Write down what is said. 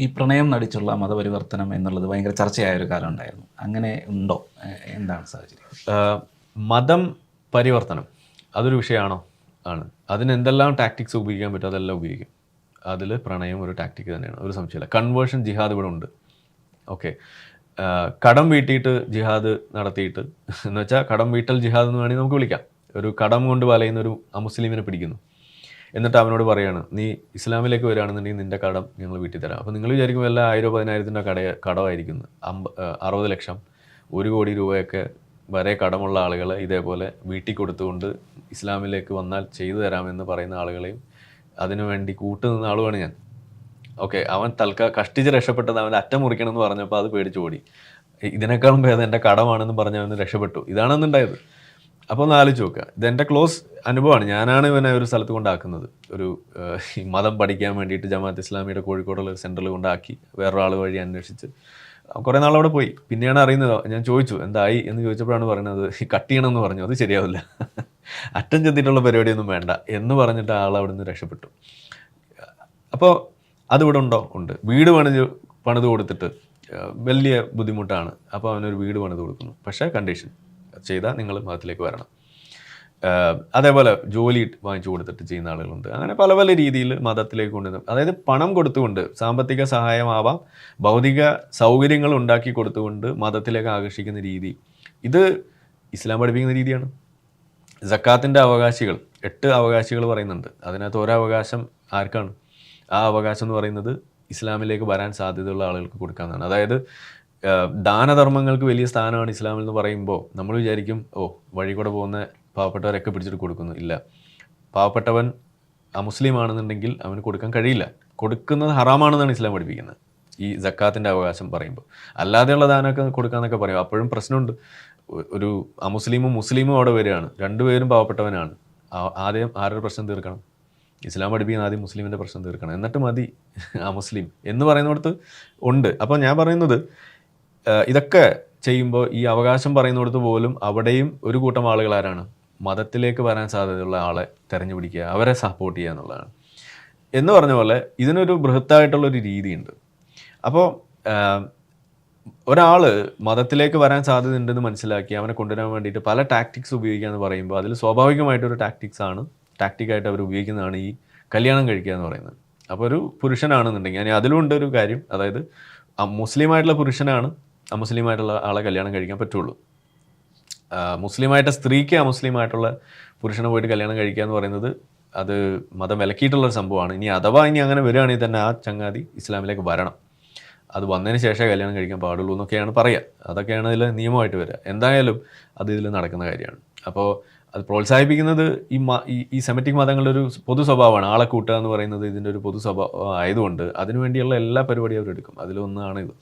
ഈ പ്രണയം നടിച്ചുള്ള മതപരിവർത്തനം എന്നുള്ളത് ഭയങ്കര ചർച്ചയായ ഒരു കാലം ഉണ്ടായിരുന്നു. അങ്ങനെ ഉണ്ടോ? എന്താണ് സാഹചര്യം? മതം പരിവർത്തനം അതൊരു വിഷയമാണോ? ആണ്. അതിനെന്തെല്ലാം ടാക്ടിക്സ് ഉപയോഗിക്കാൻ പറ്റും? അതെല്ലാം ഉപയോഗിക്കും. അതിൽ പ്രണയം ഒരു ടാക്ടിക് തന്നെയാണ്. ഒരു സംശയമില്ല. കൺവേർഷൻ ജിഹാദ് ഇവിടെ ഉണ്ട്. ഓക്കെ കടം വീട്ടിയിട്ട് ജിഹാദ് നടത്തിയിട്ട് എന്ന് വെച്ചാൽ കടം വീട്ടൽ ജിഹാദ് എന്ന് വേണമെങ്കിൽ നമുക്ക് വിളിക്കാം. ഒരു കടം കൊണ്ട് വലയുന്ന ഒരു അമുസ്ലിമിനെ പിടിക്കുന്നു. എന്നിട്ട് അവനോട് പറയാണ് നീ ഇസ്ലാമിലേക്ക് വരികയാണെന്നുണ്ടെങ്കിൽ നിന്റെ കടം ഞങ്ങൾ വീട്ടിൽ തരാം അപ്പോൾ നിങ്ങൾ വിചാരിക്കും വല്ല ആയിരം പതിനായിരത്തിന്റെ കട കടമായിരിക്കുന്നു. അമ്പ അറുപത് ലക്ഷം ഒരു കോടി രൂപയൊക്കെ വരെ കടമുള്ള ആളുകളെ ഇതേപോലെ വീട്ടിൽ കൊടുത്തുകൊണ്ട് ഇസ്ലാമിലേക്ക് വന്നാൽ ചെയ്തു തരാമെന്ന് പറയുന്ന ആളുകളെയും അതിനുവേണ്ടി കൂട്ടുനിന്ന ആളുമാണ് ഞാൻ. ഓക്കെ അവൻ തൽക്കാലം കഷ്ടിച്ച് രക്ഷപ്പെട്ടത് അവന്റെ അറ്റം മുറിക്കണമെന്ന് പറഞ്ഞപ്പോൾ അത് പേടിച്ച് ഓടി. ഇതിനേക്കാളും ഭേദം എന്റെ കടമാണെന്ന് പറഞ്ഞ് അവന് രക്ഷപ്പെട്ടു. ഇതാണെന്നുണ്ടായത്. അപ്പോൾ ഒന്ന് ആലോചിച്ച് നോക്കുക. ഇതെന്റെ ക്ലോസ് അനുഭവമാണ്. ഞാനാണ് ഇവനെ ഒരു സ്ഥലത്ത് കൊണ്ടാക്കുന്നത്. ഒരു ഈ മതം പഠിക്കാൻ വേണ്ടിയിട്ട് ജമാഅത്ത് ഇസ്ലാമിയുടെ കോഴിക്കോടുള്ള ഒരു സെന്ററിൽ കൊണ്ടാക്കി വേറൊരാൾ വഴി അന്വേഷിച്ച് കുറേ നാൾ അവിടെ പോയി. പിന്നെയാണ് അറിയുന്നത് ഞാൻ ചോദിച്ചു എന്തായി? എന്ന് ചോദിച്ചപ്പോഴാണ് പറയുന്നത് ഈ കട്ട് ചെയ്യണമെന്ന് പറഞ്ഞു. അത് ശരിയാവില്ല. അറ്റം ചെന്നിട്ടുള്ള പരിപാടിയൊന്നും വേണ്ട. എന്ന് പറഞ്ഞിട്ട് ആൾ അവിടെ നിന്ന് രക്ഷപ്പെട്ടു. അപ്പോൾ അതിവിടെ ഉണ്ടോ? ഉണ്ട്. വീട് പണിത് പണിത് കൊടുത്തിട്ട് വലിയ ബുദ്ധിമുട്ടാണ്. അപ്പോൾ അവനൊരു വീട് പണിത് കൊടുക്കുന്നു. പക്ഷേ കണ്ടീഷൻ. ചെയ്താൽ നിങ്ങൾ മതത്തിലേക്ക് വരണം. അതേപോലെ ജോലി വാങ്ങിച്ചു കൊടുത്തിട്ട് ചെയ്യുന്ന ആളുകളുണ്ട്. അങ്ങനെ പല പല രീതിയിൽ മതത്തിലേക്ക് കൊണ്ടുവന്ന് അതായത് പണം കൊടുത്തുകൊണ്ട് സാമ്പത്തിക സഹായമാവാം ഭൗതിക സൗകര്യങ്ങൾ ഉണ്ടാക്കി കൊടുത്തുകൊണ്ട് മതത്തിലേക്ക് ആകർഷിക്കുന്ന രീതി. ഇത് ഇസ്ലാം പഠിപ്പിക്കുന്ന രീതിയാണ്. ജക്കാത്തിന്റെ അവകാശികൾ എട്ട് അവകാശികൾ പറയുന്നുണ്ട്. അതിനകത്ത് ഒരവകാശം ആർക്കാണ്? ആ അവകാശം എന്ന് പറയുന്നത് ഇസ്ലാമിലേക്ക് വരാൻ സാധ്യതയുള്ള ആളുകൾക്ക് കൊടുക്കാമെന്നാണ് അതായത് ദാനധർമ്മങ്ങൾക്ക് വലിയ സ്ഥാനമാണ് ഇസ്ലാമിൽ എന്ന് പറയുമ്പോൾ നമ്മൾ വിചാരിക്കും ഓ വഴി കൂടെ പോകുന്ന പാവപ്പെട്ടവരൊക്കെ പിടിച്ചിട്ട് കൊടുക്കുന്നു. ഇല്ല. പാവപ്പെട്ടവൻ അമുസ്ലിം ആണെന്നുണ്ടെങ്കിൽ അവന് കൊടുക്കാൻ കഴിയില്ല. കൊടുക്കുന്നത് ഹറാമാണെന്നാണ് ഇസ്ലാം പഠിപ്പിക്കുന്നത്. ഈ ജക്കാത്തിന്റെ അവകാശം പറയുമ്പോൾ. അല്ലാതെയുള്ള ദാനമൊക്കെ കൊടുക്കാന്നൊക്കെ പറയും. അപ്പോഴും പ്രശ്നമുണ്ട്. ഒരു അമുസ്ലിമും മുസ്ലിമും അവിടെ വരികയാണ്. രണ്ടുപേരും പാവപ്പെട്ടവനാണ്. ആദ്യം ആരുടെ പ്രശ്നം തീർക്കണം? ഇസ്ലാം പഠിപ്പിക്കുന്ന ആദ്യം മുസ്ലിമിന്റെ പ്രശ്നം തീർക്കണം. എന്നിട്ട് മതി. ആ മുസ്ലിം എന്ന് പറയുന്നിടത്ത് ഉണ്ട്. അപ്പോൾ ഞാൻ പറയുന്നത് ഇതൊക്കെ ചെയ്യുമ്പോൾ ഈ അവകാശം പറയുന്നിടത്ത് പോലും അവിടെയും ഒരു കൂട്ടം ആളുകൾ ആരാണ് മതത്തിലേക്ക് വരാൻ സാധ്യതയുള്ള ആളെ തെരഞ്ഞു പിടിക്കുക അവരെ സപ്പോർട്ട് ചെയ്യുക എന്നുള്ളതാണ്. എന്ന് പറഞ്ഞ പോലെ ഇതിനൊരു ബൃഹത്തായിട്ടുള്ളൊരു രീതിയുണ്ട്. അപ്പോൾ ഒരാൾ മതത്തിലേക്ക് വരാൻ സാധ്യതയുണ്ടെന്ന് മനസ്സിലാക്കി അവനെ കൊണ്ടുവരാൻ വേണ്ടിയിട്ട് പല ടാക്ടിക്സ് ഉപയോഗിക്കുക എന്ന് പറയുമ്പോൾ അതിൽ സ്വാഭാവികമായിട്ടൊരു ടാക്ടിക്സ് ആണ് ടാക്ടിക്കായിട്ട് അവർ ഉപയോഗിക്കുന്നതാണ് ഈ കല്യാണം കഴിക്കുക എന്ന് പറയുന്നത്. അപ്പോൾ ഒരു പുരുഷനാണെന്നുണ്ടെങ്കിൽ അതിലുണ്ട് ഒരു കാര്യം അതായത് മുസ്ലിമായിട്ടുള്ള പുരുഷനാണ് അമുസ്ലിമായിട്ടുള്ള ആളെ കല്യാണം കഴിക്കാൻ പറ്റുള്ളൂ. മുസ്ലിമായിട്ട് സ്ത്രീക്ക് അമുസ്ലിമായിട്ടുള്ള പുരുഷനെ പോയിട്ട് കല്യാണം കഴിക്കുക എന്ന് പറയുന്നത് അത് മതം വിലക്കിയിട്ടുള്ള സംഭവമാണ്. ഇനി അഥവാ ഇനി അങ്ങനെ വരികയാണെങ്കിൽ തന്നെ ആ ചങ്ങാതി ഇസ്ലാമിലേക്ക് വരണം. അത് വന്നതിന് ശേഷമേ കല്യാണം കഴിക്കാൻ പാടുള്ളൂ എന്നൊക്കെയാണ് പറയുക. അതൊക്കെയാണ് ഇതിൽ നിയമമായിട്ട് വരിക. എന്തായാലും അത് ഇതിൽ നടക്കുന്ന കാര്യമാണ്. അപ്പോൾ അത് പ്രോത്സാഹിപ്പിക്കുന്നത് ഈ ഈ സെമറ്റിക് മതങ്ങളുടെ ഒരു പൊതു സ്വഭാവമാണ്. ആളെ കൂട്ടുക എന്ന് പറയുന്നത് ഇതിന്റെ ഒരു പൊതു സ്വഭാവം ആയതുകൊണ്ട് അതിനുവേണ്ടിയുള്ള എല്ലാ പരിപാടിയും അവരെടുക്കും. അതിലൊന്നാണ് ഇത്